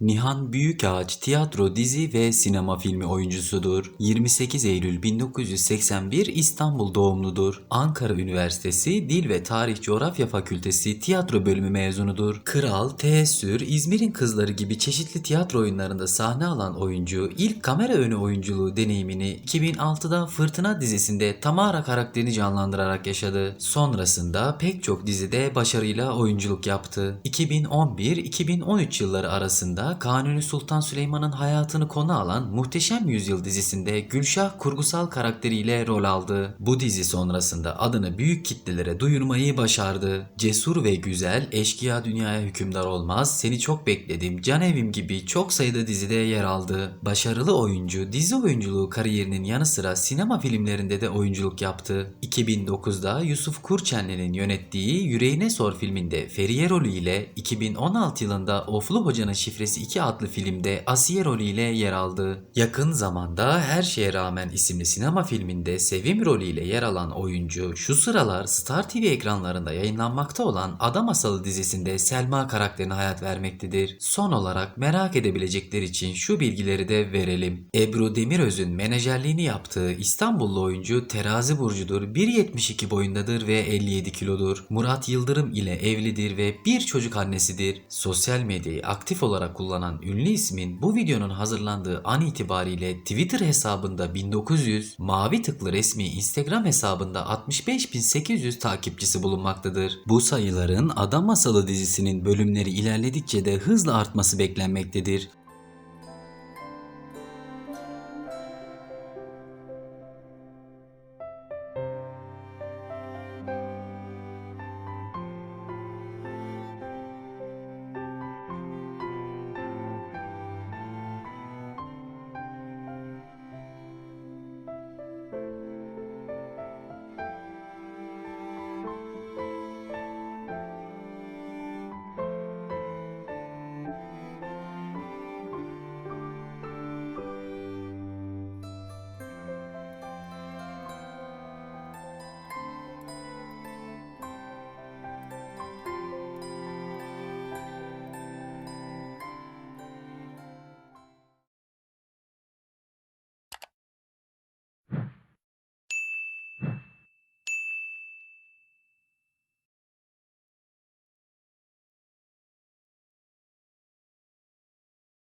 Nihan Büyükağaç tiyatro, dizi ve sinema filmi oyuncusudur. 28 Eylül 1981 İstanbul doğumludur. Ankara Üniversitesi Dil ve Tarih Coğrafya Fakültesi tiyatro bölümü mezunudur. Kral, Teessür, İzmir'in Kızları gibi çeşitli tiyatro oyunlarında sahne alan oyuncu ilk kamera önü oyunculuğu deneyimini 2006'da Fırtına dizisinde Tamara karakterini canlandırarak yaşadı. Sonrasında pek çok dizide başarıyla oyunculuk yaptı. 2011-2013 yılları arasında Kanuni Sultan Süleyman'ın hayatını konu alan Muhteşem Yüzyıl dizisinde Gülşah kurgusal karakteriyle rol aldı. Bu dizi sonrasında adını büyük kitlelere duyurmayı başardı. Cesur ve güzel, eşkıya dünyaya hükümdar olmaz, seni çok bekledim, can evim gibi çok sayıda dizide yer aldı. Başarılı oyuncu, dizi oyunculuğu kariyerinin yanı sıra sinema filmlerinde de oyunculuk yaptı. 2009'da Yusuf Kurçenli'nin yönettiği Yüreğine Sor filminde Feriye rolüyle 2016 yılında Oflu Hoca'nın Şifresi 2 adlı filmde Asiye rolüyle yer aldı. Yakın zamanda Her Şeye Rağmen isimli sinema filminde Sevim rolüyle yer alan oyuncu şu sıralar Star TV ekranlarında yayınlanmakta olan Ada Masalı dizisinde Selma karakterine hayat vermektedir. Son olarak merak edebilecekler için şu bilgileri de verelim. Ebru Demiröz'ün menajerliğini yaptığı İstanbullu oyuncu terazi burcudur, 1.72 boyundadır ve 57 kilodur. Murat Yıldırım ile evlidir ve bir çocuk annesidir. Sosyal medyayı aktif olarak kullanan ünlü ismin bu videonun hazırlandığı an itibariyle Twitter hesabında 1900, mavi tıklı resmi Instagram hesabında 65.800 takipçisi bulunmaktadır. Bu sayıların Adam Masalı dizisinin bölümleri ilerledikçe de hızla artması beklenmektedir.